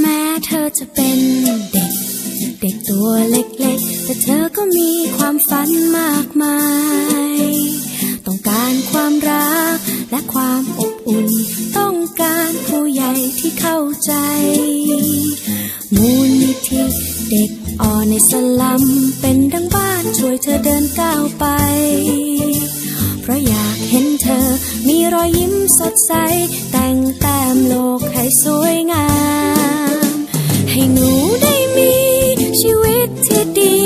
แม้เธอจะเป็นเด็ก เด็กตัวเล็กๆ แต่เธอก็มีความฝันมากมาย ต้องการความรักและความอบอุ่น ต้องการผู้ใหญ่ที่เข้าใจ มูลนิธิเด็กอ่อนในสลัมเป็นดังบ้านช่วยเธอเดินก้าวไป สดใส แต่งแต้มโลกให้สวยงาม ให้หนูได้มีชีวิตที่ดี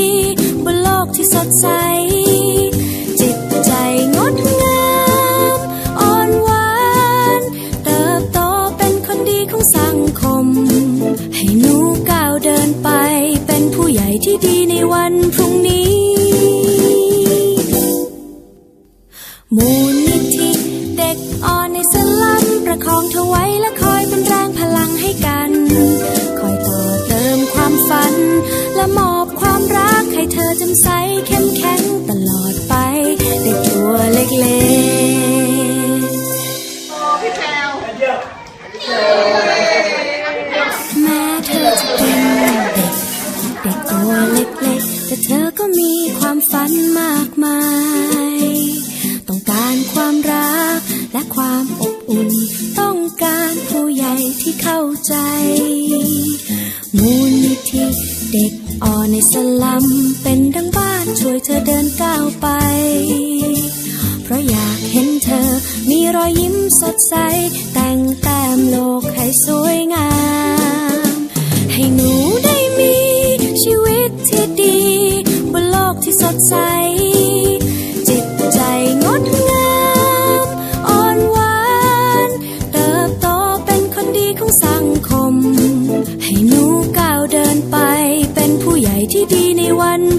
บนโลกที่สดใส จิตใจงดงาม อ่อนหวาน เติบโตเป็นคนดีของสังคม ให้หนูก้าวเดินไป เป็นผู้ใหญ่ที่ดีในวันพรุ่งนี้มู ประคองเธอไว้และคอยเป็นแรงพลังให้กัน คอยต่อเติมความฝัน และมอบความรักให้เธอจำใสเข้มแข็งตลอดไปในตัวเล็กๆแต้องการผู้ใหญ่ที่เข้าใจ มูลนิธิเด็กอ่อนในสลัมเป็นดังบ้านช่วยเธอเดินก้าวไป เพราะอยากเห็นเธอมีรอยยิ้มสดใส แต่งแต้มโลกให้สวยงาม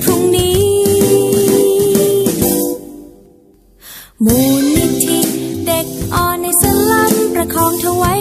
พรุ่งนี้ มูลนิธิเด็กอ่อนในสลัมประคองเธอไว้